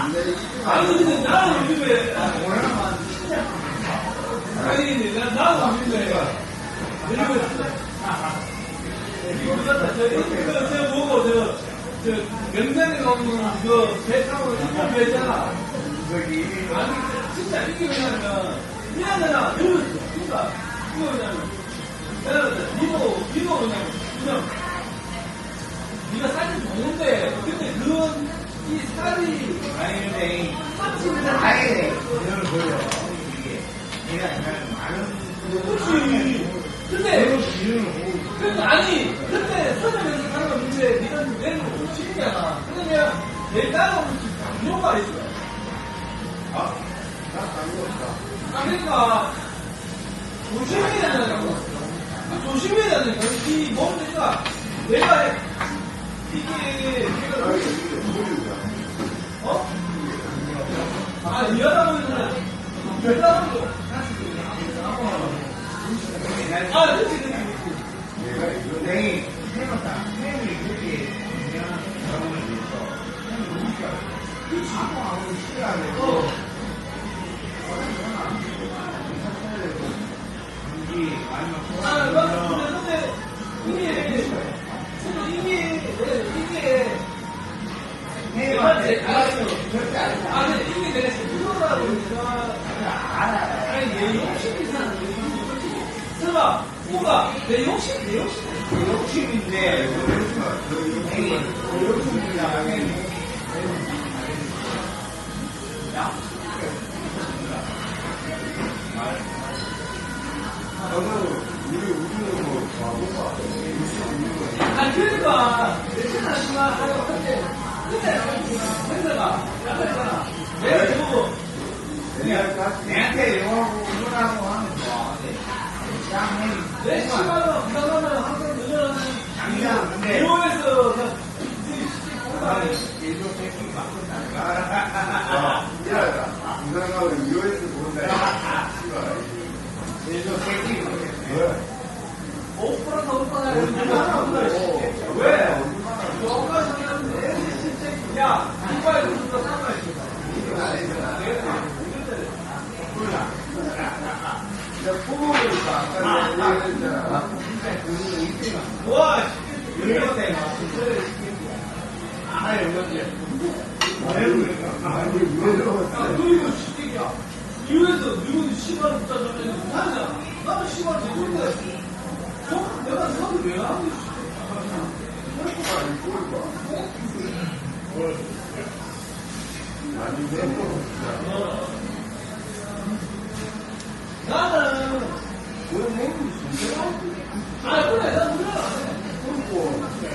아니, 나는 믿어야 아니, 나는 믿어야 이거 제가 보고, 저, 저, 명단에 가면, 그, 대상으로 이거 되잖아. 아니, 진짜 이게 왜냐면, 미안하잖아. 이거, 진짜. 이거 왜냐면, 니도, 니도 왜냐면, 그냥, 니가 사진 보는데, 근데 그런, 근데 sap치는 아예 이런 거요. 이게 내가 약간 많은 그렇지. 근데, 그러니까 아니 그때 서점에서 사는 건 근데 니는 내는 못 치잖아 그러면 내 따라오는 이런 말 있어 아, 나 아무것도 아 그러니까 조심해야 된다고 조심해야 된다니까 이 몸니까 내가 이게 내가 어? 아 보니까 별다른 거 아, 그치, 그치. 내 해봤다. 햄이 그렇게 그냥 경험을 해서 햄이 우리가 이 사고하고 싫어하는 어. 이게 아니면 아, 맞아. 근데, 이게, 근데 이게, 이게, 햄한테 알았어. 절대 안 해. 아, 근데 이게 내가 제주도라고 내가, 알 아. 아니, 내 욕심이 사는 거, 솔직히. 설마, 뭐가, 내 욕심, 내 욕심. 욕심인데 햄이 욕심이다. 햄이 야, 아니, 그러니까, 며칠 하지만 하려고 할때, 그때, 행사가, 약간 있잖아. 내가 보고, 내한테 영화하고 누나하고 하면 좋아. 짱 햄이 내 시간은, 부담하면 항상 늦어나는, 장난 근데 미호에서, 그냥, 나는 일도 새끼 바꾼다. 이상하면 유에서 본다. 일도 새끼 오프라서 오프라 왜? 너가 생각하는데 진짜 야 이빨 누가 상관있어 아까 얘기했잖아. 와 아. 아니, 이유에서 누구는 시간을 붙잡으면 못하잖아 나도 시간을 제대로 어? 내가 사을 왜 하는 거지? 나는 아 그래 나 운전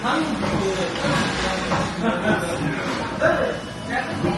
他们说